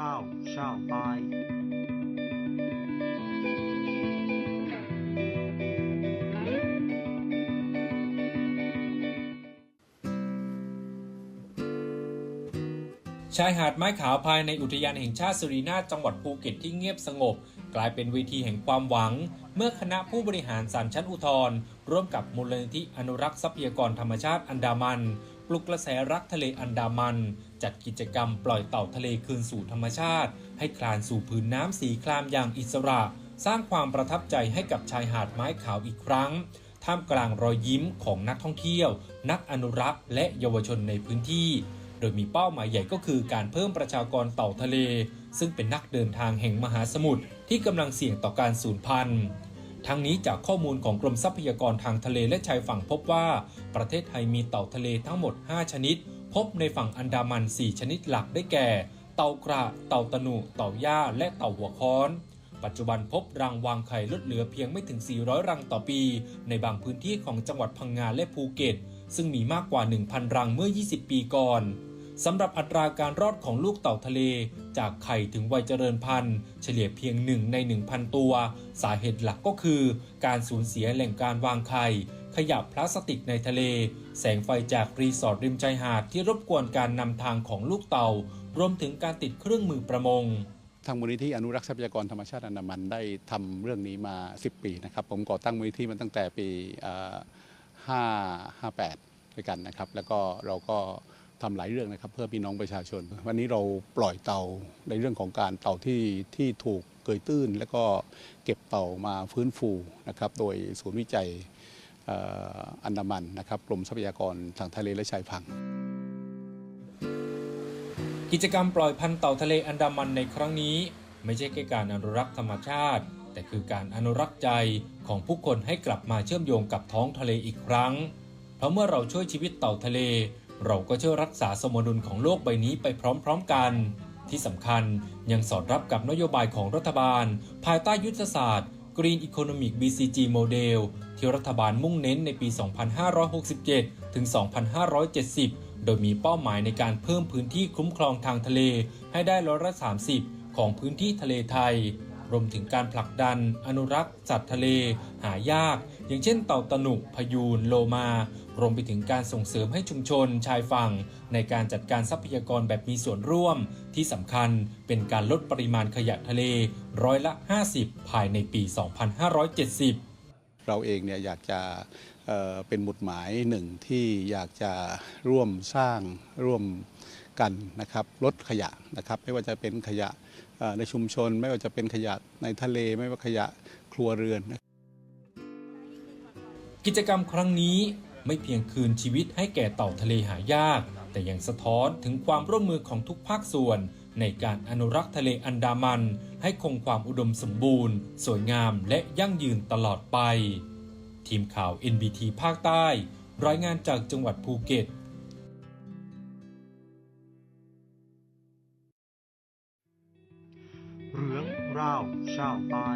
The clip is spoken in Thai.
ราชาวไทยชายหาดไม้ขาวภายในอุทยานแห่งชาติสุรินาถจังหวัดภูเก็ตที่เงียบสงบ กลายเป็นเวทีแห่งความหวัง เมื่อคณะผู้บริหารสารชั้นอุทธรร่วมกับมูลนิธิอนุรักษ์ทรัพยากรธรรมชาติอันดามัน ลุกกระแสรักทะเลอันดามัน จัดกิจกรรมปล่อยเต่าทะเลคืนสู่ธรรมชาติ ให้คลานสู่ผืนน้ำสีครามอย่างอิสระ สร้างความประทับใจให้กับชายหาดไม้ขาวอีกครั้ง ท่ามกลางรอยยิ้มของนักท่องเที่ยว นักอนุรักษ์และเยาวชนในพื้นที่ โดยมีเป้าหมายใหญ่ก็คือการเพิ่มประชากรเต่าทะเล ซึ่งเป็นนักเดินทางแห่งมหาสมุทรที่กำลังเสี่ยงต่อการสูญพันธุ์ ทั้งนี้จากข้อมูลของกรมทรัพยากรทางทะเลและชายฝั่งพบว่า ประเทศไทยมีเต่าทะเลทั้งหมด 5 ชนิด พบในฝั่งอันดามัน 4 ชนิดหลักได้แก่ เต่ากระ เต่าตะนุ เต่าย่า และเต่าหัวค้อน ปัจจุบันพบรังวางไข่ลดเหลือเพียงไม่ถึง 400 รังต่อปี ในบางพื้นที่ของจังหวัดพังงาและภูเก็ต ซึ่งมีมากกว่า 1,000 รังเมื่อ 20 ปีก่อน สำหรับอัตราการรอดของลูกเต่าทะเล จากไข่ถึงวัยเจริญพันธุ์ เฉลี่ยเพียง 1 ใน 1,000 ตัว สาเหตุหลักก็คือ การสูญเสียแหล่งการวางไข่ ขยะพลาสติกในทะเล แสงไฟจากรีสอร์ทริมชายหาดที่รบกวนการนำทางของลูกเต่ารวมถึงการติดเครื่องมือประมงทางมูลนิธิอนุรักษ์ทรัพยากรธรรมชาติอันดามันได้ทำเรื่องนี้มา 10 ปีนะครับ ผมก่อตั้งมูลนิธิมาตั้งแต่ปี 5 58 ด้วยกันนะครับ แล้วก็เราก็ ทำหลายเรื่องนะครับ เพื่อพี่น้องประชาชน วันนี้เราปล่อยเต่าในเรื่องของการเต่าที่ที่ถูกเกยตื้น แล้วก็เก็บเต่ามาฟื้นฟูนะครับ โดยศูนย์วิจัยอันดามันนะครับกรมทรัพยากรทางทะเลและชายฝั่งกิจกรรมปล่อยพันธุ์เต่าทะเลอันดามันในครั้งนี้ ไม่ใช่แค่การอนุรักษ์ธรรมชาติ แต่คือการอนุรักษ์ใจของผู้คนให้กลับมาเชื่อมโยงกับท้องทะเลอีกครั้ง เพราะเมื่อเราช่วยชีวิตเต่าทะเล เราก็ช่วยรักษาสมดุลของโลกใบนี้ไปพร้อมๆกัน ที่สำคัญยังสอดรับกับนโยบายของรัฐบาล ภายใต้ยุทธศาสตร์ Green Economic BCG Model ที่รัฐบาลมุ่งเน้นในปี 2567 ถึง 2570 โดยมีเป้าหมายในการเพิ่มพื้นที่คุ้มครองทางทะเลให้ได้ร้อยละ30 ของพื้นที่ทะเลไทย รวมถึงการผลักดัน อนุรักษ์ สัตว์ทะเล หายาก อย่างเช่นเต่าตะหนุพยูนโลมา รวมไปถึงการส่งเสริมให้ชุมชนชายฝั่ง ในการจัดการทรัพยากรแบบมีส่วนร่วม ที่สำคัญเป็นการลดปริมาณขยะทะเลร้อยละ 50 ภายในปี 2570 เราเองเนี่ยอยากจะเอ่อเป็นหมุดหมายหนึ่งที่อยากจะร่วมสร้างร่วมกันนะครับลดขยะนะครับ ไม่ว่าจะเป็นขยะเอ่อในชุมชน ไม่ว่าจะเป็นขยะในทะเล ไม่ว่าขยะครัวเรือน กิจกรรมครั้งนี้ ไม่เพียงคืนชีวิตให้แก่เต่าทะเลหายาก แต่ยังสะท้อนถึงความร่วมมือของทุกภาคส่วน ในการอนุรักษ์ทะเลอันดามัน ให้คงความอุดมสมบูรณ์ สวยงามและยั่งยืนตลอดไป ทีมข่าว NBT ภาคใต้ รายงานจากจังหวัดภูเก็ตเรื่องราวชาวใต้